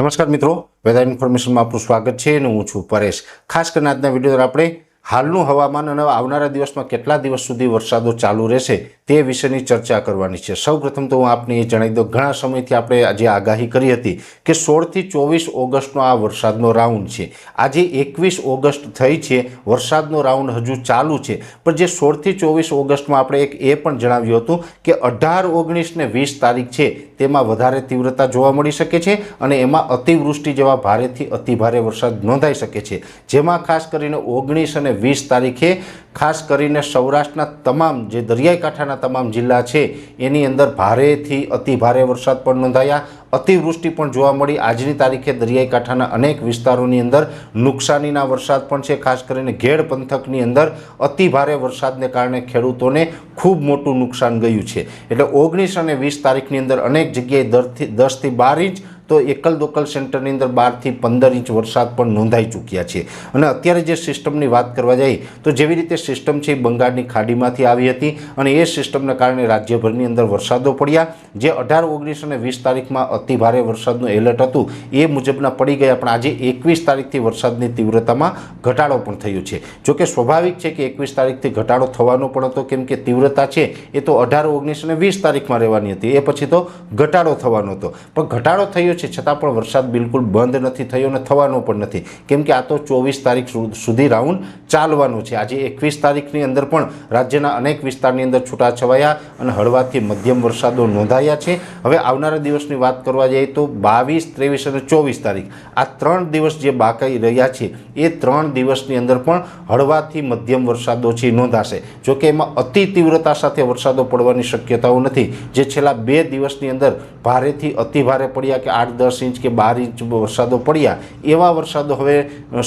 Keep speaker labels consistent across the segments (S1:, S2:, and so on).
S1: નમસ્કાર મિત્રો, વેધર ઇન્ફોર્મેશનમાં આપનું સ્વાગત છે અને હું છું પરેશ. ખાસ કરીને આજના વીડિયો દ્વારા આપણે હાલનું હવામાન અને આવનારા દિવસમાં કેટલા દિવસ સુધી વરસાદો ચાલુ રહેશે તે વિશેની ચર્ચા કરવાની છે. સૌપ્રથમ તો હું આપને એ જણાવી દઉં, ઘણા સમયથી આપણે આજે આગાહી કરી હતી કે સોળથી ચોવીસ ઓગસ્ટનો આ વરસાદનો રાઉન્ડ છે. આજે એકવીસ ઓગસ્ટ થઈ છે, વરસાદનો રાઉન્ડ હજુ ચાલુ છે. પણ જે સોળથી ચોવીસ ઓગસ્ટમાં આપણે એક એ પણ જણાવ્યું હતું કે અઢાર ઓગણીસ ને વીસ તારીખ છે, તેમાં વધારે તીવ્રતા જોવા મળી શકે છે અને એમાં અતિવૃષ્ટિ જેવા ભારેથી અતિભારે વરસાદ નોંધાઈ શકે છે. જેમાં ખાસ કરીને ઓગણીસ અને વીસ તારીખે ખાસ કરીને સૌરાષ્ટ્રના તમામ જે દરિયાઈ કાંઠાના તમામ જિલ્લા છે, એની અંદર ભારેથી અતિભારે વરસાદ પણ નોંધાયા. અતિવૃષ્ટિ પણ જોવા મળી. આજની તારીખે દરિયાઈ કાંઠાના અનેક વિસ્તારોની અંદર નુકસાનીના વરસાદ પણ છે. ખાસ કરીને ઘેડ પંથકની અંદર અતિભારે વરસાદને કારણે ખેડૂતોને ખૂબ મોટું નુકસાન ગયું છે. એટલે ઓગણીસ અને વીસ તારીખની અંદર અનેક જગ્યાએ દરથી દસથી બાર ઇંચ તો એકલ દોકલ સેન્ટરની અંદર બારથી પંદર ઇંચ વરસાદ પણ નોંધાઈ ચૂક્યા છે. અને અત્યારે જે સિસ્ટમની વાત કરવા જઈએ, તો જેવી રીતે સિસ્ટમ છે એ બંગાળની ખાડીમાંથી આવી હતી અને એ સિસ્ટમને કારણે રાજ્યભરની અંદર વરસાદો પડ્યા. જે અઢાર, ઓગણીસ અને વીસ તારીખમાં અતિભારે વરસાદનું એલર્ટ હતું, એ મુજબના પડી ગયા, પણ આજે એકવીસ તારીખથી વરસાદની તીવ્રતામાં ઘટાડો પણ થયો છે. જોકે સ્વાભાવિક છે કે એકવીસ તારીખથી ઘટાડો થવાનો પણ હતો, કેમ કે તીવ્રતા છે એ તો અઢાર, ઓગણીસ અને વીસ તારીખમાં રહેવાની હતી, એ પછી તો ઘટાડો થવાનો હતો. પણ ઘટાડો થયો છે, છતાં પણ વરસાદ બિલકુલ બંધ નથી થયો અને થવાનો પણ નથી. કેમ કે આ તો ચોવીસ તારીખ સુધી રાઉન્ડ ચાલવાનો છે. આજે એકવીસ તારીખની અંદર પણ રાજ્યના અનેક વિસ્તારની અંદર છૂટાછવાયા અને હળવાથી મધ્યમ વરસાદો નોંધાયા છે. હવે આવનારા દિવસની વાત કરવા જઈએ તો બાવીસ, ત્રેવીસ અને ચોવીસ તારીખ. આ ત્રણ દિવસ જે બાકી રહ્યા છે, એ ત્રણ દિવસની અંદર પણ હળવાથી મધ્યમ વરસાદો છે, નોંધાશે. જોકે એમાં અતિ તીવ્રતા સાથે વરસાદો પડવાની શક્યતાઓ નથી. જે છેલ્લા બે દિવસની અંદર ભારેથી અતિ ભારે પડ્યા કે આઠ દસ ઇંચ કે બાર ઇંચ વરસાદો પડ્યા, એવા વરસાદો હવે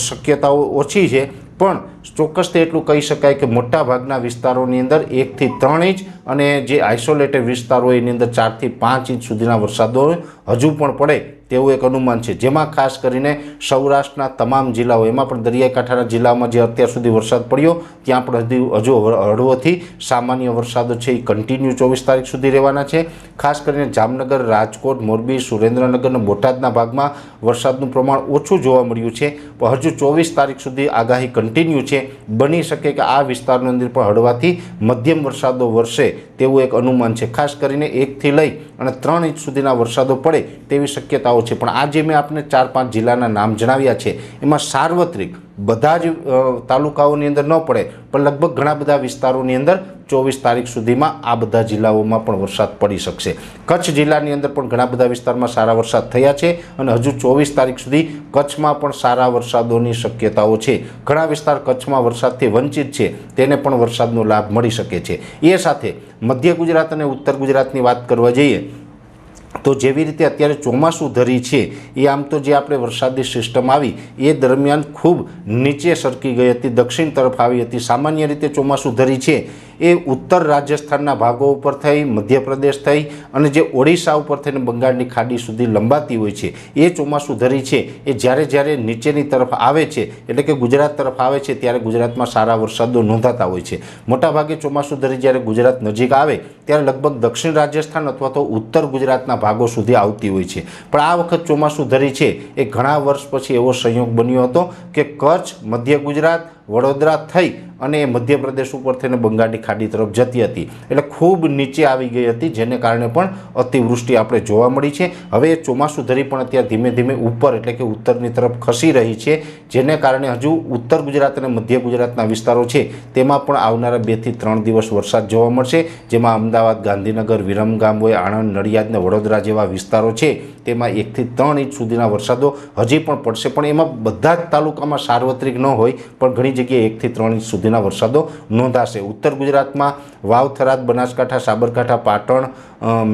S1: શક્યતાઓ ઓછી છે. પણ ચોક્કસ તે એટલું કહી શકાય કે મોટા ભાગના વિસ્તારોની અંદર એકથી ત્રણ ઇંચ અને જે આઇસોલેટેડ વિસ્તારો એની અંદર ચારથી પાંચ ઇંચ સુધીના વરસાદો હજુ પણ પડે. તેવું એક અનુમાન છે. જેમાં ખાસ કરીને સૌરાષ્ટ્રના તમામ જિલ્લાઓ, એમાં પણ દરિયાકાંઠાના જિલ્લામાં જે અત્યાર સુધી વરસાદ પડ્યો, ત્યાં પણ હજુ હળવોથી સામાન્ય વરસાદો છે એ કન્ટિન્યુ ચોવીસ તારીખ સુધી રહેવાના છે. ખાસ કરીને જામનગર, રાજકોટ, મોરબી, સુરેન્દ્રનગર બોટાદના ભાગમાં વરસાદનું પ્રમાણ ઓછું જોવા મળ્યું છે. પણ હજુ ચોવીસ તારીખ સુધી આગાહી કન્ટિન્યુ છે. બની શકે કે આ વિસ્તારની અંદર પણ હળવાથી મધ્યમ વરસાદો વરસે તેવું એક અનુમાન છે. ખાસ કરીને એકથી લઈ અને ત્રણ ઇંચ સુધીના વરસાદો પડે તેવી શક્યતાઓ છે. પણ આજે મેં આપને ચાર પાંચ જિલ્લાના નામ જણાવ્યા છે. એમાં સાર્વત્રિક બધા જ તાલુકાઓની અંદર ન પડે, પણ લગભગ ઘણા બધા વિસ્તારોની અંદર ચોવીસ તારીખ સુધીમાં આ બધા જિલ્લાઓમાં પણ વરસાદ પડી શકશે. કચ્છ જિલ્લાની અંદર પણ ઘણા બધા વિસ્તારમાં સારા વરસાદ થયા છે અને હજુ ચોવીસ તારીખ સુધી કચ્છમાં પણ સારા વરસાદોની શક્યતાઓ છે. ઘણા વિસ્તાર કચ્છમાં વરસાદથી વંચિત છે, તેને પણ વરસાદનો લાભ મળી શકે છે. એ સાથે મધ્ય ગુજરાત અને ઉત્તર ગુજરાતની વાત કરવા જઈએ તો જેવી રીતે અત્યારે ચોમાસું ધરી છે, એ આમ તો જે આપણે વરસાદી સિસ્ટમ આવી, એ દરમિયાન ખૂબ નીચે સરકી ગઈ હતી, દક્ષિણ તરફ આવી હતી. સામાન્ય રીતે ચોમાસું ધરી છે. એ ઉત્તર રાજસ્થાનના ભાગો ઉપર થઈ, મધ્યપ્રદેશ થઈ અને જે ઓડિશા ઉપર થઈને બંગાળની ખાડી સુધી લંબાતી હોય છે, એ ચોમાસું ધરી છે, એ જ્યારે જ્યારે નીચેની તરફ આવે છે, એટલે કે ગુજરાત તરફ આવે છે, ત્યારે ગુજરાતમાં સારા વરસાદો નોંધાતા હોય છે. મોટાભાગે ચોમાસું ધરી જ્યારે ગુજરાત નજીક આવે, ત્યારે લગભગ દક્ષિણ રાજસ્થાન અથવા તો ઉત્તર ગુજરાતના ભાગો સુધી આવતી હોય છે. પણ આ વખત ચોમાસું ધરી છે, એ ઘણા વર્ષ પછી એવો સંયોગ બન્યો હતો કે કચ્છ, મધ્ય ગુજરાત વડોદરા થઈ અને એ મધ્યપ્રદેશ ઉપર થઈને બંગાળની ખાડી તરફ જતી હતી. એટલે ખૂબ નીચે આવી ગઈ હતી, જેને કારણે પણ અતિવૃષ્ટિ આપણે જોવા મળી છે. હવે એ ચોમાસું ધરી પણ અત્યારે ધીમે ધીમે ઉપર એટલે કે ઉત્તરની તરફ ખસી રહી છે, જેને કારણે હજુ ઉત્તર ગુજરાત અને મધ્ય ગુજરાતના વિસ્તારો છે, તેમાં પણ આવનારા બેથી ત્રણ દિવસ વરસાદ જોવા મળશે. જેમાં અમદાવાદ, ગાંધીનગર વિરમગામ હોય આણંદ, નડિયાદ અને વડોદરા જેવા વિસ્તારો છે. તેમાં એકથી ત્રણ ઇંચ સુધીના વરસાદો હજી પણ પડશે. પણ એમાં બધા જ તાલુકામાં સાર્વત્રિક ન હોય, પણ ઘણી જગ્યાએ એકથી ત્રણ ઇંચ સુધીના વરસાદો નોંધાશે. ઉત્તર ગુજરાતમાં વાવ થરાદ બનાસકાંઠા, સાબરકાંઠા, પાટણ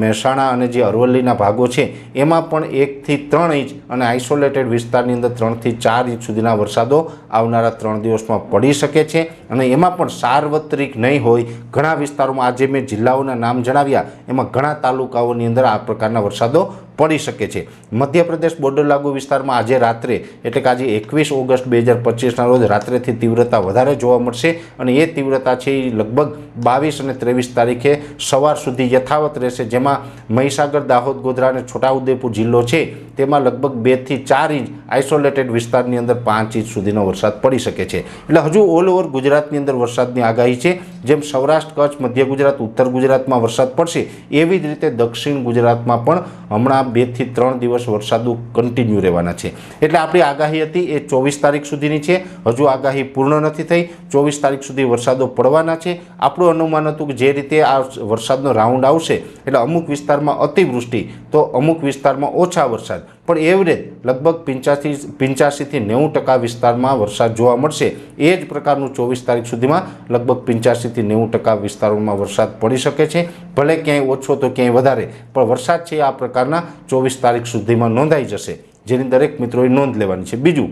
S1: મહેસાણા અને જે અરવલ્લીના ભાગો છે, એમાં પણ એકથી ત્રણ ઇંચ અને આઇસોલેટેડ વિસ્તારની અંદર ત્રણથી ચાર ઇંચ સુધીના વરસાદો આવનારા ત્રણ દિવસમાં પડી શકે છે અને એમાં પણ સાર્વત્રિક નહીં હોય. ઘણા વિસ્તારોમાં આજે મેં જિલ્લાઓના નામ જણાવ્યા. એમાં ઘણા તાલુકાઓની અંદર આ પ્રકારના વરસાદો પડી શકે છે. મધ્યપ્રદેશ બોર્ડર લાગુ વિસ્તારમાં આજે રાત્રે, એટલે કે આજે એકવીસ ઓગસ્ટ બે હજાર પચીસના રોજ રાત્રેથી તીવ્રતા વધારે જોવા મળશે અને એ તીવ્રતા છે એ લગભગ બાવીસ અને ત્રેવીસ તારીખે સવાર સુધી યથાવત રહેશે, જેમાં મહીસાગર, દાહોદ, ગોધરા અને છોટાઉદેપુર જિલ્લો છે. તેમાં લગભગ બેથી ચાર ઇંચ આઇસોલેટેડ વિસ્તારની અંદર પાંચ ઇંચ સુધીનો વરસાદ પડી શકે છે. એટલે હજુ ઓલ ઓવર ગુજરાતની અંદર વરસાદની આગાહી છે. જેમ સૌરાષ્ટ્ર, કચ્છ, મધ્ય ગુજરાત, ઉત્તર ગુજરાતમાં વરસાદ પડશે, એવી જ રીતે દક્ષિણ ગુજરાતમાં પણ હમણાં બેથી ત્રણ દિવસ વરસાદો કન્ટિન્યુ રહેવાના છે. એટલે આપણી આગાહી હતી એ ચોવીસ તારીખ સુધીની છે. હજુ આગાહી પૂર્ણ નથી થઈ. ચોવીસ તારીખ સુધી વરસાદો પડવાના છે. આપણું અનુમાન હતું કે જે રીતે આ વરસાદનો રાઉન્ડ આવશે, એટલે અમુક વિસ્તારમાં અતિવૃષ્ટિ, તો અમુક વિસ્તારમાં ઓછા વરસાદ. પણ એવરેજ લગભગ પંચ્યાસી પંચ્યાસીથી નેવું ટકા વિસ્તારમાં વરસાદ જોવા મળશે. એ જ પ્રકારનું ચોવીસ તારીખ સુધીમાં લગભગ પંચ્યાસીથી નેવું ટકા વિસ્તારોમાં વરસાદ પડી શકે છે. ભલે ક્યાંય ઓછો તો ક્યાંય વધારે, પણ વરસાદ છે આ પ્રકારના ચોવીસ તારીખ સુધીમાં નોંધાઈ જશે. જેની દરેક મિત્રોએ નોંધ લેવાની છે. બીજું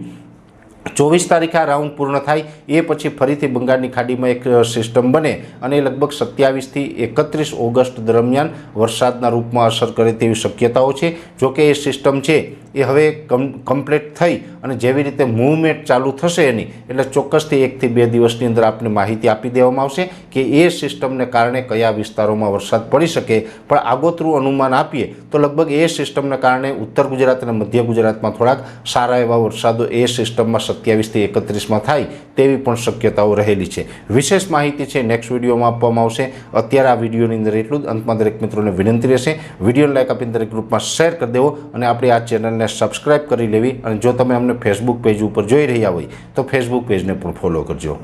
S1: ચોવીસ તારીખે આ રાઉન્ડ પૂર્ણ થાય, એ પછી ફરીથી બંગાળની ખાડીમાં એક સિસ્ટમ બને અને લગભગ સત્યાવીસથી એકત્રીસ ઓગસ્ટ દરમિયાન વરસાદના રૂપમાં અસર કરે તેવી શક્યતાઓ છે. જોકે એ સિસ્ટમ છે, એ હવે કમ, કમ્પ્લીટ થઈ અને જેવી રીતે મૂવમેન્ટ ચાલુ થશે એની, એટલે ચોક્કસથી એકથી બે દિવસની અંદર આપને માહિતી આપી દેવામાં આવશે કે એ સિસ્ટમને કારણે કયા વિસ્તારોમાં વરસાદ પડી શકે. પણ આગોતરું અનુમાન આપીએ તો લગભગ એ સિસ્ટમને કારણે ઉત્તર ગુજરાત અને મધ્ય ગુજરાતમાં થોડાક સારા એવા વરસાદો એ સિસ્ટમમાં સત્યાવીસથી એકત્રીસમાં થાય તેવી પણ શક્યતાઓ રહેલી છે. વિશેષ માહિતી છે નેક્સ્ટ વિડીયોમાં આપવામાં આવશે. અત્યારે આ વિડીયોની અંદર એટલું જ. અંતમાં દરેક મિત્રોને વિનંતી રહેશે. વિડીયોને લાઈક આપીને દરેક ગ્રુપમાં શેર કરી દેવો અને આપણી આ ચેનલને સબસ્ક્રાઇબ કરી લેવી. અને જો તમે અમને ફેસબુક પેજ ઉપર જોઈ રહ્યા હોય, તો ફેસબુક પેજને પણ ફોલો કરજો.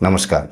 S1: નમસ્કાર.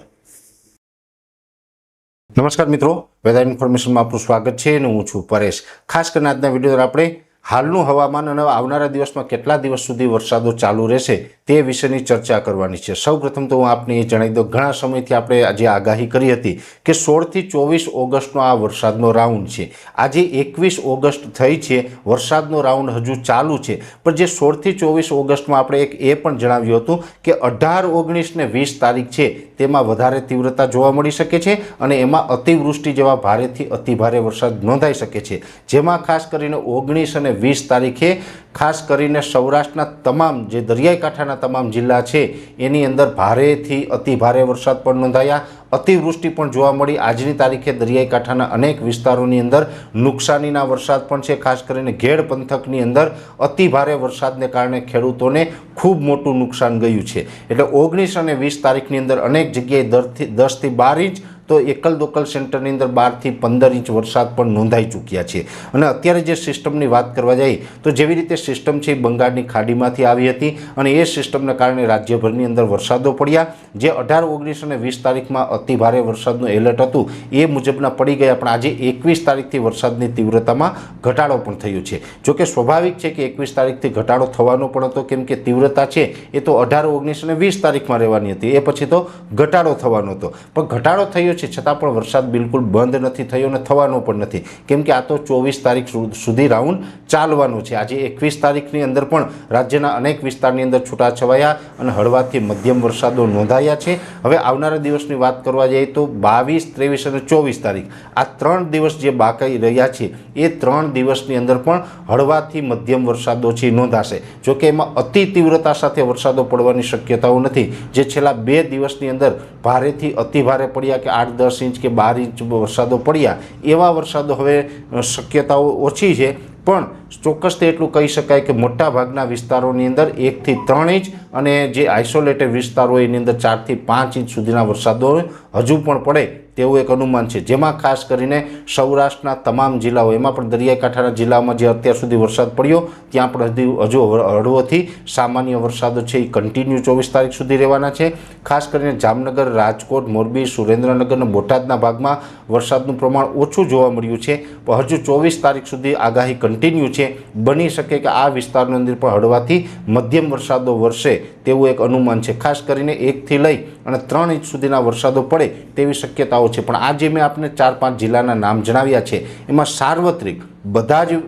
S1: નમસ્કાર મિત્રો. વેધર ઇન્ફોર્મેશનમાં આપનું સ્વાગત છે અને હું છું પરેશ. ખાસ કરીને આજના વીડિયો દ્વારા આપણે હાલનું હવામાન અને આવનારા દિવસમાં કેટલા દિવસ સુધી વરસાદો ચાલુ રહેશે તે વિશેની ચર્ચા કરવાની છે. સૌપ્રથમ તો હું આપને એ જણાવી દઉં, ઘણા સમયથી આપણે આજે આગાહી કરી હતી કે સોળથી ચોવીસ ઓગસ્ટનો આ વરસાદનો રાઉન્ડ છે. આજે એકવીસ ઓગસ્ટ થઈ છે, વરસાદનો રાઉન્ડ હજુ ચાલુ છે. પણ જે સોળથી ચોવીસ ઓગસ્ટમાં આપણે એક એ પણ જણાવ્યું હતું કે અઢાર ઓગણીસ ને વીસ તારીખ છે, તેમાં વધારે તીવ્રતા જોવા મળી શકે છે અને એમાં અતિવૃષ્ટિ જેવા ભારેથી અતિભારે વરસાદ નોંધાઈ શકે છે. જેમાં ખાસ કરીને ઓગણીસ અને વીસ તારીખે ખાસ કરીને સૌરાષ્ટ્રના તમામ જે દરિયાઈ કાંઠાના તમામ જિલ્લા છે, એની અંદર ભારેથી અતિ ભારે વરસાદ પણ નોંધાયા. અતિવૃષ્ટિ પણ જોવા મળી. આજની તારીખે દરિયાઈ કાંઠાના અનેક વિસ્તારોની અંદર નુકસાનીના વરસાદ પણ છે. ખાસ કરીને ઘેડ પંથકની અંદર અતિ ભારે વરસાદને કારણે ખેડૂતોને ખૂબ મોટું નુકસાન ગયું છે. એટલે ઓગણીસ અને વીસ તારીખની અંદર અનેક જગ્યાએ દરથી દસથી બાર ઇંચ તો એકલ દોકલ સેન્ટરની અંદર બારથી પંદર ઇંચ વરસાદ પણ નોંધાઈ ચૂક્યા છે. અને અત્યારે જે સિસ્ટમની વાત કરવા જઈએ, તો જેવી રીતે સિસ્ટમ છે એ બંગાળની ખાડીમાંથી આવી હતી અને એ સિસ્ટમને કારણે રાજ્યભરની અંદર વરસાદો પડ્યા. જે અઢાર, ઓગણીસ અને વીસ તારીખમાં અતિ ભારે વરસાદનું એલર્ટ હતું, એ મુજબના પડી ગયા, પણ આજે એકવીસ તારીખથી વરસાદની તીવ્રતામાં ઘટાડો પણ થયો છે. જોકે સ્વાભાવિક છે કે એકવીસ તારીખથી ઘટાડો થવાનો પણ હતો, કેમ કે તીવ્રતા છે એ તો અઢાર, ઓગણીસ અને વીસ તારીખમાં રહેવાની હતી, એ પછી તો ઘટાડો થવાનો હતો. પણ ઘટાડો થયો છે, છતાં પણ વરસાદ બિલકુલ બંધ નથી થયો અને થવાનો પણ નથી. કેમ કે આ તો ચોવીસ તારીખ સુધી રાઉન્ડ ચાલવાનો છે. આજે એકવીસ તારીખની અંદર પણ રાજ્યના અનેક વિસ્તારની અંદર છૂટાછવાયા અને હળવાથી મધ્યમ વરસાદો નોંધાયા છે. હવે આવનારા દિવસની વાત કરવા જઈએ તો બાવીસ, ત્રેવીસ અને ચોવીસ તારીખ. આ ત્રણ દિવસ જે બાકી રહ્યા છે, એ ત્રણ દિવસની અંદર પણ હળવાથી મધ્યમ વરસાદો છે, નોંધાશે. જોકે એમાં અતિ તીવ્રતા સાથે વરસાદો પડવાની શક્યતાઓ નથી. જે છેલ્લા બે દિવસની અંદર ભારેથી અતિ ભારે પડ્યા કે આઠ દસ ઇંચ કે બાર ઇંચ વરસાદો પડ્યા, એવા વરસાદો હવે શક્યતાઓ ઓછી છે. પણ ચોક્કસ તે એટલું કહી શકાય કે મોટા ભાગના વિસ્તારોની અંદર એકથી ત્રણ ઇંચ અને જે આઇસોલેટેડ વિસ્તારો એની અંદર ચારથી પાંચ ઇંચ સુધીના વરસાદો હજુ પણ પડે તેવું એક અનુમાન છે. જેમાં ખાસ કરીને સૌરાષ્ટ્રના તમામ જિલ્લાઓ, એમાં પણ દરિયાઈ કાંઠાના જિલ્લાઓમાં જે અત્યાર સુધી વરસાદ પડ્યો, ત્યાં પણ હજુ હળવોથી સામાન્ય વરસાદો છે. એ કન્ટિન્યુ ચોવીસ તારીખ સુધી રહેવાના છે. ખાસ કરીને જામનગર, રાજકોટ, મોરબી, સુરેન્દ્રનગર અને બોટાદના ભાગમાં વરસાદનું પ્રમાણ ઓછું જોવા મળ્યું છે. હજુ ચોવીસ તારીખ સુધી આગાહી કન્ટિન્યુ છે. બની શકે કે આ વિસ્તારની અંદર પણ હળવાથી મધ્યમ વરસાદો વરસે તેવું એક અનુમાન છે. ખાસ કરીને એકથી લઈ અને ત્રણ ઇંચ સુધીના વરસાદો પડે તેવી શક્યતાઓ છે. પણ આજે મેં આપને ચાર પાંચ જિલ્લાના નામ જણાવ્યા છે. એમાં સાર્વત્રિક બધા જ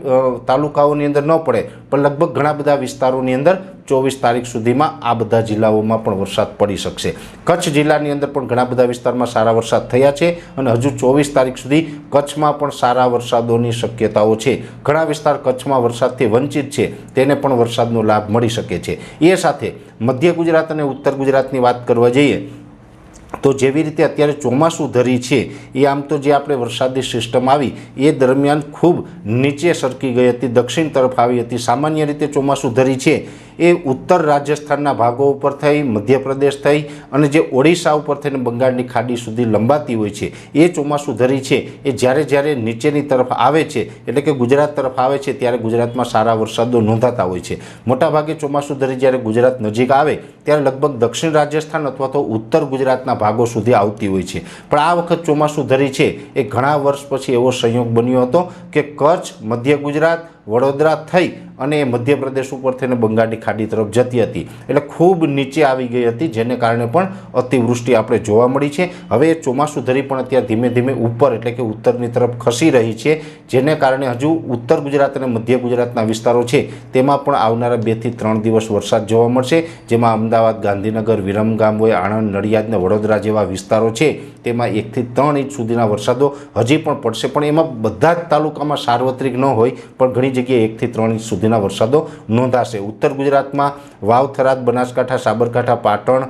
S1: તાલુકાઓની અંદર ન પડે, પણ લગભગ ઘણા બધા વિસ્તારોની અંદર ચોવીસ તારીખ સુધીમાં આ બધા જિલ્લાઓમાં પણ વરસાદ પડી શકશે. કચ્છ જિલ્લાની અંદર પણ ઘણા બધા વિસ્તારમાં સારા વરસાદ થયા છે અને હજુ ચોવીસ તારીખ સુધી કચ્છમાં પણ સારા વરસાદોની શક્યતાઓ છે. ઘણા વિસ્તાર કચ્છમાં વરસાદથી વંચિત છે, તેને પણ વરસાદનો લાભ મળી શકે છે. એ સાથે મધ્ય ગુજરાત અને ઉત્તર ગુજરાતની વાત કરવા જઈએ તો જેવી રીતે અત્યારે ચોમાસું ધરી છે, એ આમ તો જે આપણે વરસાદી સિસ્ટમ આવી, એ દરમિયાન ખૂબ નીચે સરકી ગઈ હતી, દક્ષિણ તરફ આવી હતી. સામાન્ય રીતે ચોમાસું ધરી છે. એ ઉત્તર રાજસ્થાનના ભાગો ઉપર થઈ, મધ્યપ્રદેશ થઈ અને જે ઓડિશા ઉપર થઈને બંગાળની ખાડી સુધી લંબાતી હોય છે, એ ચોમાસું ધરી છે, એ જ્યારે જ્યારે નીચેની તરફ આવે છે, એટલે કે ગુજરાત તરફ આવે છે, ત્યારે ગુજરાતમાં સારા વરસાદો નોંધાતા હોય છે. મોટાભાગે ચોમાસું ધરી જ્યારે ગુજરાત નજીક આવે, ત્યારે લગભગ દક્ષિણ રાજસ્થાન અથવા તો ઉત્તર ગુજરાતના ભાગો સુધી આવતી હોય છે. પણ આ વખત ચોમાસું ધરી છે, એ ઘણા વર્ષ પછી એવો સંયોગ બન્યો હતો કે કચ્છ, મધ્ય ગુજરાત વડોદરા થઈ અને એ મધ્યપ્રદેશ ઉપર થઈને બંગાળની ખાડી તરફ જતી હતી. એટલે ખૂબ નીચે આવી ગઈ હતી, જેને કારણે પણ અતિવૃષ્ટિ આપણે જોવા મળી છે. હવે ચોમાસું ધરી પણ અત્યારે ધીમે ધીમે ઉપર, એટલે કે ઉત્તરની તરફ ખસી રહી છે, જેને કારણે હજુ ઉત્તર ગુજરાત અને મધ્ય ગુજરાતના વિસ્તારો છે, તેમાં પણ આવનારા બેથી ત્રણ દિવસ વરસાદ જોવા મળશે. જેમાં અમદાવાદ, ગાંધીનગર વિરમગામ હોય આણંદ, નડિયાદ ને વડોદરા જેવા વિસ્તારો છે. તેમાં એકથી ત્રણ ઇંચ સુધીના વરસાદો હજી પણ પડશે. પણ એમાં બધા જ તાલુકામાં સાર્વત્રિક ન હોય, પણ ઘણી જગ્યાએ એકથી ત્રણ ઇંચ સુધીના વરસાદો નોંધાશે. ઉત્તર ગુજરાતમાં વાવ, થરાદ, બનાસકાંઠા, સાબરકાંઠા, પાટણ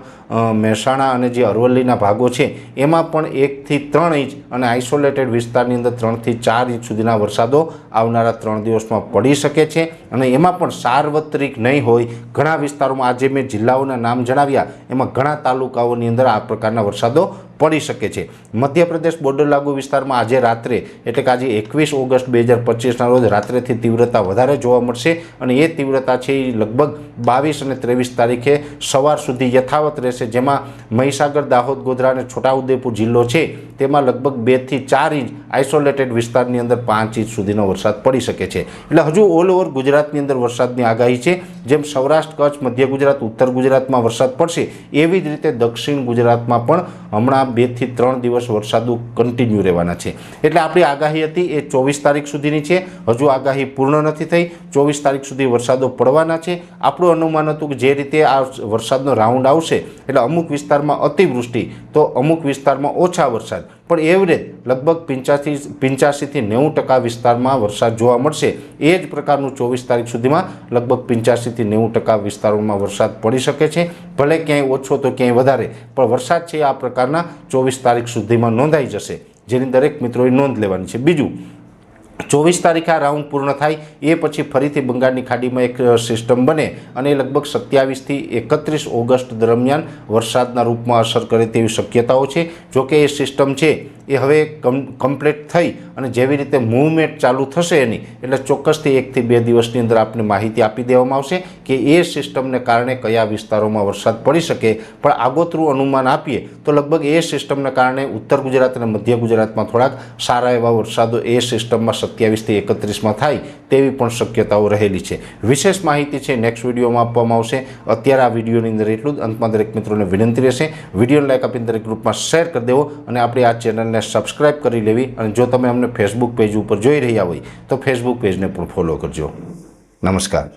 S1: મહેસાણા અને જે અરવલ્લીના ભાગો છે, એમાં પણ એકથી ત્રણ ઇંચ અને આઇસોલેટેડ વિસ્તારની અંદર ત્રણથી ચાર ઇંચ સુધીના વરસાદો આવનારા ત્રણ દિવસમાં પડી શકે છે અને એમાં પણ સાર્વત્રિક નહીં હોય. ઘણા વિસ્તારોમાં આજે મેં જિલ્લાઓના નામ જણાવ્યા. એમાં ઘણા તાલુકાઓની અંદર આ પ્રકારના વરસાદો પડી શકે છે. મધ્યપ્રદેશ બોર્ડર લાગુ વિસ્તારમાં આજે રાત્રે, એટલે કે આજે એકવીસ ઓગસ્ટ બે હજાર પચીસના રોજ રાત્રેથી તીવ્રતા વધારે જોવા મળશે અને એ તીવ્રતા છે એ લગભગ બાવીસ અને ત્રેવીસ તારીખે સવાર સુધી યથાવત રહેશે, જેમાં મહીસાગર, દાહોદ, ગોધરા અને છોટાઉદેપુર જિલ્લો છે. તેમાં લગભગ બેથી ચાર ઇંચ આઇસોલેટેડ વિસ્તારની અંદર પાંચ ઇંચ સુધીનો વરસાદ પડી શકે છે. એટલે હજુ ઓલ ઓવર ગુજરાતની અંદર વરસાદની આગાહી છે. જેમ સૌરાષ્ટ્ર, કચ્છ, મધ્ય ગુજરાત, ઉત્તર ગુજરાતમાં વરસાદ પડશે, એવી જ રીતે દક્ષિણ ગુજરાતમાં પણ હમણાં બેથી ત્રણ દિવસ વરસાદો કન્ટિન્યુ રહેવાના છે. એટલે આપણી આગાહી હતી એ ચોવીસ તારીખ સુધીની છે. હજુ આગાહી પૂર્ણ નથી થઈ. ચોવીસ તારીખ સુધી વરસાદો પડવાના છે. આપણું અનુમાન હતું કે જે રીતે આ વરસાદનો રાઉન્ડ આવશે, એટલે અમુક વિસ્તારમાં અતિવૃષ્ટિ, તો અમુક વિસ્તારમાં ઓછા વરસાદ. પણ એવરેજ લગભગ પંચ્યાસી પંચ્યાસીથી નેવું ટકા વિસ્તારમાં વરસાદ જોવા મળશે. એ જ પ્રકારનું ચોવીસ તારીખ સુધીમાં લગભગ પંચ્યાસીથી નેવું ટકા વિસ્તારોમાં વરસાદ પડી શકે છે. ભલે ક્યાંય ઓછો તો ક્યાંય વધારે, પણ વરસાદ છે આ પ્રકારના ચોવીસ તારીખ સુધીમાં નોંધાઈ જશે. જેની દરેક મિત્રોએ નોંધ લેવાની છે. બીજું ચોવીસ તારીખે આ રાઉન્ડ પૂર્ણ થાય, એ પછી ફરીથી બંગાળની ખાડીમાં એક સિસ્ટમ બને અને લગભગ સત્યાવીસથી એકત્રીસ ઓગસ્ટ દરમિયાન વરસાદના રૂપમાં અસર કરે તેવી શક્યતાઓ છે. જોકે એ સિસ્ટમ છે એ હવે કમ્પ્લીટ થઈ અને જેવી રીતે મૂવમેન્ટ ચાલુ થશે એની, એટલે ચોક્કસથી એકથી બે દિવસની અંદર આપને માહિતી આપી દેવામાં આવશે કે એ સિસ્ટમને કારણે કયા વિસ્તારોમાં વરસાદ પડી શકે. પણ આગોતરું અનુમાન આપીએ તો લગભગ એ સિસ્ટમને કારણે ઉત્તર ગુજરાત અને મધ્ય ગુજરાતમાં થોડાક સારા એવા વરસાદો એ સિસ્ટમમાં સત્યાવીસથી એકત્રીસમાં થાય તેવી પણ શક્યતાઓ રહેલી છે. વિશેષ માહિતી છે નેક્સ્ટ વિડીયોમાં આપવામાં આવશે. અત્યારે આ વિડીયોની અંદર એટલું જ. અંતમાં દરેક મિત્રોને વિનંતી રહેશે. વિડીયોને લાઈક આપીને દરેક ગ્રુપમાં શેર કરી દેવો અને આપણી આ ચેનલને સબસ્ક્રાઇબ કરી લેવી અને જો તમે અમને ફેસબુક પેજ ઉપર જોઈ રહ્યા હોય, તો ફેસબુક પેજને પણ ફોલો કરજો. નમસ્કાર.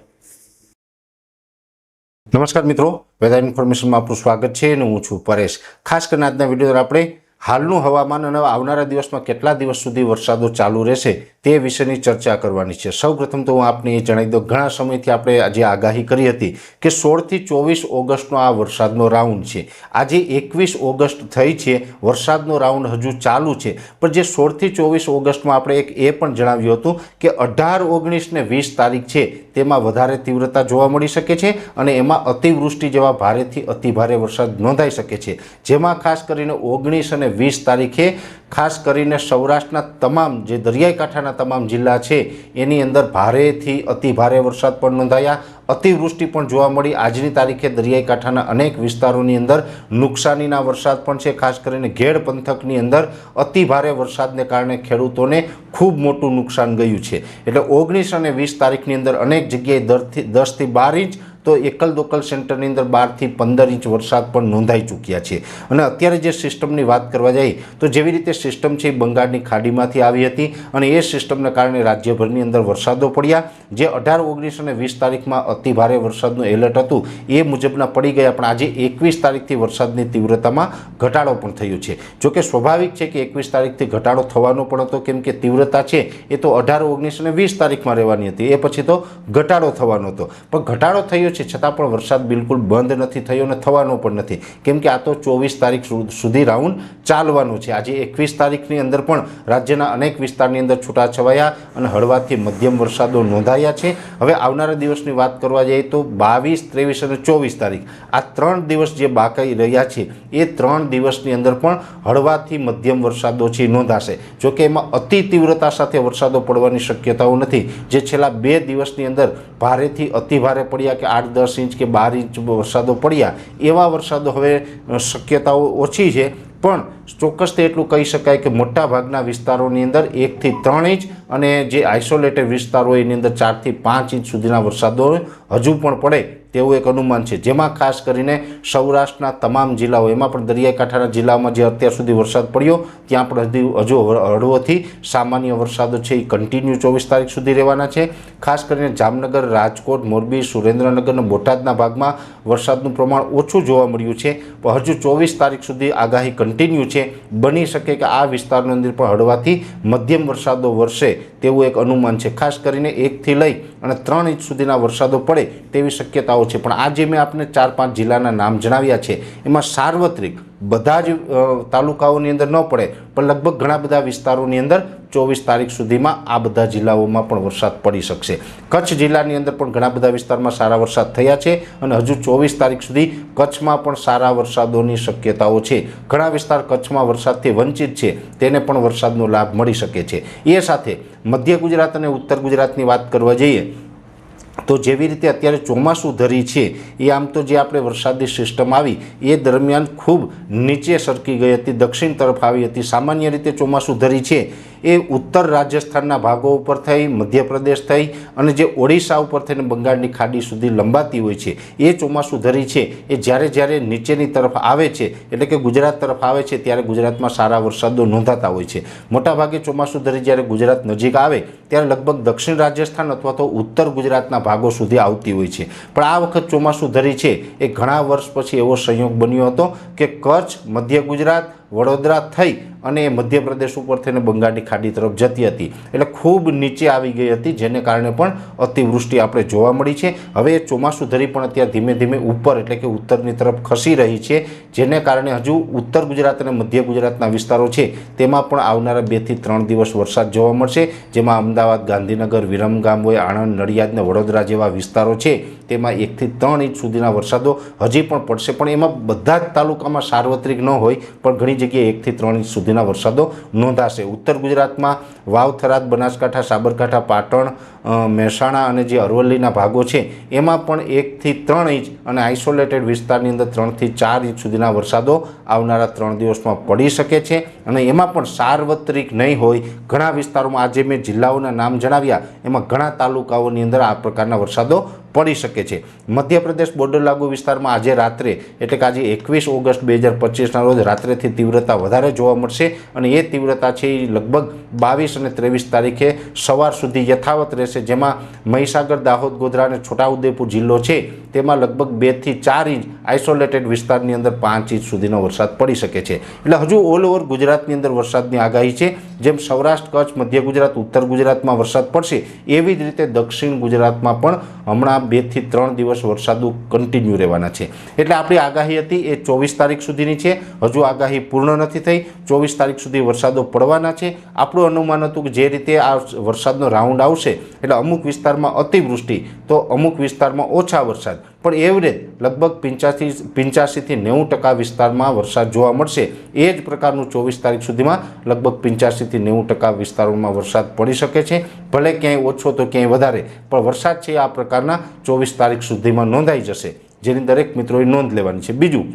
S1: નમસ્કાર મિત્રો. વેધર ઇન્ફોર્મેશનમાં આપનું સ્વાગત છે અને હું છું પરેશ. ખાસ કરીને આજના વીડિયો આપણે હાલનું હવામાન અને આવનારા દિવસમાં કેટલા દિવસ સુધી વરસાદો ચાલુ રહેશે તે વિશેની ચર્ચા કરવાની છે. સૌપ્રથમ તો હું આપને એ જણાવી દઉં, ઘણા સમયથી આપણે આજે આગાહી કરી હતી કે સોળથી ચોવીસ ઓગસ્ટનો આ વરસાદનો રાઉન્ડ છે. આજે એકવીસ ઓગસ્ટ થઈ છે, વરસાદનો રાઉન્ડ હજુ ચાલુ છે. પણ જે સોળથી ચોવીસ ઓગસ્ટમાં આપણે એક એ પણ જણાવ્યું હતું કે અઢાર ઓગણીસ ને વીસ તારીખ છે, તેમાં વધારે તીવ્રતા જોવા મળી શકે છે અને એમાં અતિવૃષ્ટિ જેવા ભારેથી અતિભારે વરસાદ નોંધાઈ શકે છે. જેમાં ખાસ કરીને ઓગણીસ અને વીસ તારીખે ખાસ કરીને સૌરાષ્ટ્રના તમામ જે દરિયાઈ કાંઠાના તમામ જિલ્લા છે, એની અંદર ભારેથી અતિ ભારે વરસાદ પણ નોંધાયા. અતિવૃષ્ટિ પણ જોવા મળી. આજની તારીખે દરિયાઈ કાંઠાના અનેક વિસ્તારોની અંદર નુકસાનીના વરસાદ પણ છે. ખાસ કરીને ઘેડ પંથકની અંદર અતિ ભારે વરસાદને કારણે ખેડૂતોને ખૂબ મોટું નુકસાન ગયું છે. એટલે ઓગણીસ અને વીસ તારીખની અંદર અનેક જગ્યાએ દરથી દસથી બાર ઇંચ તો એકલ દોકલ સેન્ટરની અંદર બારથી પંદર ઇંચ વરસાદ પણ નોંધાઈ ચૂક્યા છે. અને અત્યારે જે સિસ્ટમની વાત કરવા જઈએ તો જેવી રીતે સિસ્ટમ છે એ બંગાળની ખાડીમાંથી આવી હતી અને એ સિસ્ટમને કારણે રાજ્યભરની અંદર વરસાદો પડ્યા. જે અઢાર, ઓગણીસ અને વીસ તારીખમાં અતિ ભારે વરસાદનું એલર્ટ હતું, એ મુજબના પડી ગયા, પણ આજે એકવીસ તારીખથી વરસાદની તીવ્રતામાં ઘટાડો પણ થયો છે. જોકે સ્વાભાવિક છે કે એકવીસ તારીખથી ઘટાડો થવાનો પણ હતો, કેમ કે તીવ્રતા છે, એ તો અઢાર, ઓગણીસ અને વીસ તારીખમાં રહેવાની હતી, એ પછી તો ઘટાડો થવાનો હતો. પણ ઘટાડો થયો છે, છતાં પણ વરસાદ બિલકુલ બંધ નથી થયો અને થવાનો પણ નથી. કેમ કે આ તો ચોવીસ તારીખ સુધી રાઉન્ડ ચાલવાનું છે. આજે એકવીસ તારીખની અંદર પણ રાજ્યના અનેક વિસ્તારની અંદર છૂટાછવાયા અને હળવાથી મધ્યમ વરસાદો નોંધાયા છે. હવે આવનારા દિવસની વાત કરવા જઈએ તો બાવીસ, ત્રેવીસ અને ચોવીસ તારીખ. આ ત્રણ દિવસ જે બાકી રહ્યા છે, એ ત્રણ દિવસની અંદર પણ હળવાથી મધ્યમ વરસાદો છે, નોંધાશે. જોકે એમાં અતિ તીવ્રતા સાથે વરસાદો પડવાની શક્યતાઓ નથી. જે છેલ્લા બે દિવસની અંદર ભારેથી અતિ ભારે પડ્યા કે આઠ, દસ ઇંચ કે બાર ઇંચ વરસાદો પડ્યા, એવા વરસાદો હવે શક્યતાઓ ઓછી છે. પણ ચોક્કસ તે એટલું કહી શકાય કે મોટા ભાગના વિસ્તારોની અંદર એકથી ત્રણ ઇંચ અને જે આઇસોલેટેડ વિસ્તારો એની અંદર ચારથી પાંચ ઇંચ સુધીના વરસાદો હજુ પણ પડે. તેવું એક અનુમાન છે. જેમાં ખાસ કરીને સૌરાષ્ટ્રના તમામ જિલ્લાઓ, એમાં પણ દરિયાકાંઠાના જિલ્લાઓમાં જે અત્યાર સુધી વરસાદ પડ્યો, ત્યાં પણ હજુ હળવોથી સામાન્ય વરસાદો છે એ કન્ટિન્યુ ચોવીસ તારીખ સુધી રહેવાના છે. ખાસ કરીને જામનગર, રાજકોટ, મોરબી, સુરેન્દ્રનગર અને બોટાદના ભાગમાં વરસાદનું પ્રમાણ ઓછું જોવા મળ્યું છે. પણ હજુ ચોવીસ તારીખ સુધી આગાહી કન્ટિન્યુ છે. બની શકે કે આ વિસ્તારની અંદર પણ હળવાથી મધ્યમ વરસાદો વરસે તેવું એક અનુમાન છે. ખાસ કરીને એકથી લઈ અને ત્રણ ઇંચ સુધીના વરસાદો પડે તેવી શક્યતાઓ છે. પણ આજે મેં આપને ચાર પાંચ જિલ્લાના નામ જણાવ્યા છે, એમાં સાર્વત્રિક બધા જ તાલુકાઓની અંદર ન પડે, પણ લગભગ ઘણા બધા વિસ્તારોની અંદર ચોવીસ તારીખ સુધીમાં આ બધા જિલ્લાઓમાં પણ વરસાદ પડી શકશે. કચ્છ જિલ્લાની અંદર પણ ઘણા બધા વિસ્તારમાં સારા વરસાદ થયા છે અને હજુ ચોવીસ તારીખ સુધી કચ્છમાં પણ સારા વરસાદોની શક્યતાઓ છે. ઘણા વિસ્તાર કચ્છમાં વરસાદથી વંચિત છે, તેને પણ વરસાદનો લાભ મળી શકે છે. એ સાથે મધ્ય ગુજરાત અને ઉત્તર ગુજરાતની વાત કરવા જઈએ તો જેવી રીતે અત્યારે ચોમાસું ધરી છે, એ આમ તો જે આપણે વરસાદી સિસ્ટમ આવી, એ દરમિયાન ખૂબ નીચે સરકી ગઈ હતી, દક્ષિણ તરફ આવી હતી. સામાન્ય રીતે ચોમાસું ધરી છે. એ ઉત્તર રાજસ્થાનના ભાગો ઉપર થઈ, મધ્યપ્રદેશ થઈ અને જે ઓડિશા ઉપર થઈને બંગાળની ખાડી સુધી લંબાતી હોય છે, એ ચોમાસું ધરી છે, એ જ્યારે જ્યારે નીચેની તરફ આવે છે, એટલે કે ગુજરાત તરફ આવે છે, ત્યારે ગુજરાતમાં સારા વરસાદો નોંધાતા હોય છે. મોટાભાગે ચોમાસું ધરી જ્યારે ગુજરાત નજીક આવે, ત્યારે લગભગ દક્ષિણ રાજસ્થાન અથવા તો ઉત્તર ગુજરાતના ભાગો સુધી આવતી હોય છે. પણ આ વખત ચોમાસું ધરી છે, એ ઘણા વર્ષ પછી એવો સંયોગ બન્યો હતો કે કચ્છ, મધ્ય ગુજરાત વડોદરા થઈ અને મધ્યપ્રદેશ ઉપર થઈને બંગાળની ખાડી તરફ જતી હતી. એટલે ખૂબ નીચે આવી ગઈ હતી, જેને કારણે પણ અતિવૃષ્ટિ આપણે જોવા મળી છે. હવે ચોમાસું ધરી પણ અત્યારે ધીમે ધીમે ઉપર, એટલે કે ઉત્તરની તરફ ખસી રહી છે, જેને કારણે હજુ ઉત્તર ગુજરાત અને મધ્ય ગુજરાતના વિસ્તારો છે, તેમાં પણ આવનારા બેથી ત્રણ દિવસ વરસાદ જોવા મળશે. જેમાં અમદાવાદ, ગાંધીનગર, વિરમગામ હોય, આણંદ, નડિયાદ ને વડોદરા જેવા વિસ્તારો છે. તેમાં એકથી ત્રણ ઇંચ સુધીના વરસાદો હજી પણ પડશે. પણ એમાં બધા જ તાલુકામાં સાર્વત્રિક ન હોય, પણ ઘણી જગ્યાએ એકથી ત્રણ ઇંચ સુધીના વરસાદો નોંધાશે. ઉત્તર ગુજરાતમાં વાવ થરાદ બનાસકાંઠા, સાબરકાંઠા, પાટણ મહેસાણા અને જે અરવલ્લીના ભાગો છે, એમાં પણ એકથી ત્રણ ઇંચ અને આઇસોલેટેડ વિસ્તારની અંદર ત્રણથી ચાર ઇંચ સુધીના વરસાદો આવનારા ત્રણ દિવસમાં પડી શકે છે. અને એમાં પણ સાર્વત્રિક નહીં હોય. ઘણા વિસ્તારોમાં આજે મેં જિલ્લાઓના નામ જણાવ્યા. એમાં ઘણા તાલુકાઓની અંદર આ પ્રકારના વરસાદો પડી શકે છે. મધ્યપ્રદેશ બોર્ડર લાગુ વિસ્તારમાં આજે રાત્રે, એટલે કે આજે એકવીસ ઓગસ્ટ બે હજાર પચીસના રોજ રાત્રેથી તીવ્રતા વધારે જોવા મળશે અને એ તીવ્રતા છે એ લગભગ બાવીસ અને ત્રેવીસ તારીખે સવાર સુધી યથાવત રહેશે. જેમાં મહીસાગર, દાહોદ, ગોધરા અને છોટાઉદેપુર જિલ્લો છે, તેમાં લગભગ બેથી ચાર ઇંચ આઇસોલેટેડ વિસ્તારની અંદર પાંચ ઇંચ સુધીનો વરસાદ પડી શકે છે. એટલે હજુ ઓલ ઓવર ગુજરાતની અંદર વરસાદની આગાહી છે. જેમ સૌરાષ્ટ્ર, કચ્છ, મધ્ય ગુજરાત, ઉત્તર ગુજરાતમાં વરસાદ પડશે, એવી જ રીતે દક્ષિણ ગુજરાતમાં પણ હમણાં બેથી ત્રણ દિવસ વરસાદો કન્ટિન્યુ રહેવાના છે. એટલે આપણી આગાહી હતી એ ચોવીસ તારીખ સુધીની છે. હજુ આગાહી પૂર્ણ નથી થઈ. ચોવીસ તારીખ સુધી વરસાદો પડવાના છે. આપણું અનુમાન હતું કે જે રીતે આ વરસાદનો રાઉન્ડ આવશે, એટલે અમુક વિસ્તારમાં અતિવૃષ્ટિ, તો અમુક વિસ્તારમાં ઓછા વરસાદ. પણ એવરેજ લગભગ પંચ્યાસી પંચ્યાસીથી નેવું ટકા વિસ્તારમાં વરસાદ જોવા મળશે. એ જ પ્રકારનું ચોવીસ તારીખ સુધીમાં લગભગ પંચ્યાસીથી નેવું ટકા વિસ્તારોમાં વરસાદ પડી શકે છે. ભલે ક્યાંય ઓછો તો ક્યાંય વધારે, પણ વરસાદ છે આ પ્રકારના ચોવીસ તારીખ સુધીમાં નોંધાઈ જશે. જેની દરેક મિત્રોએ નોંધ લેવાની છે. બીજું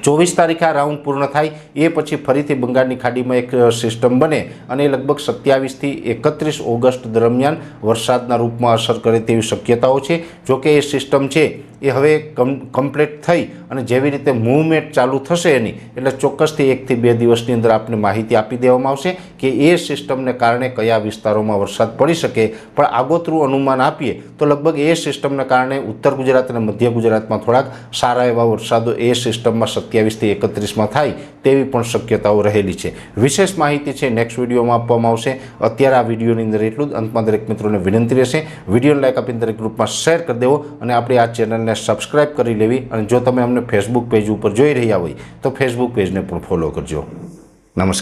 S1: ચોવીસ તારીખે આ રાઉન્ડ પૂર્ણ થાય, એ પછી ફરીથી બંગાળની ખાડીમાં એક સિસ્ટમ બને અને લગભગ સત્યાવીસથી એકત્રીસ ઓગસ્ટ દરમિયાન વરસાદના રૂપમાં અસર કરે તેવી શક્યતાઓ છે. જોકે એ સિસ્ટમ છે એ હવે કમ કમ્પ્લીટ થઈ અને જેવી રીતે મૂવમેન્ટ ચાલુ થશે એની, એટલે ચોક્કસથી એકથી બે દિવસની અંદર આપને માહિતી આપી દેવામાં આવશે કે એ સિસ્ટમને કારણે કયા વિસ્તારોમાં વરસાદ પડી શકે. પણ આગોતરું અનુમાન આપીએ તો લગભગ એ સિસ્ટમને કારણે ઉત્તર ગુજરાત અને મધ્ય ગુજરાતમાં થોડાક સારા એવા વરસાદો એ સિસ્ટમમાં સત્યાવીસથી એકત્રીસમાં થાય તેવી પણ શક્યતાઓ રહેલી છે. વિશેષ માહિતી છે નેક્સ્ટ વિડીયોમાં આપવામાં આવશે. અત્યારે આ વિડીયોની અંદર એટલું જ. અંતમાં દરેક મિત્રોને વિનંતી રહેશે. વિડીયોને લાઈક આપીને દરેક ગ્રુપમાં શેર કરી દેવો અને આપણી આ ચેનલને સબસ્ક્રાઇબ કરી લેવી અને જો તમે અમને ફેસબુક પેજ ઉપર જોઈ રહ્યા હોય તો ફેસબુક પેજને પણ ફોલો કરજો. નમસ્કાર.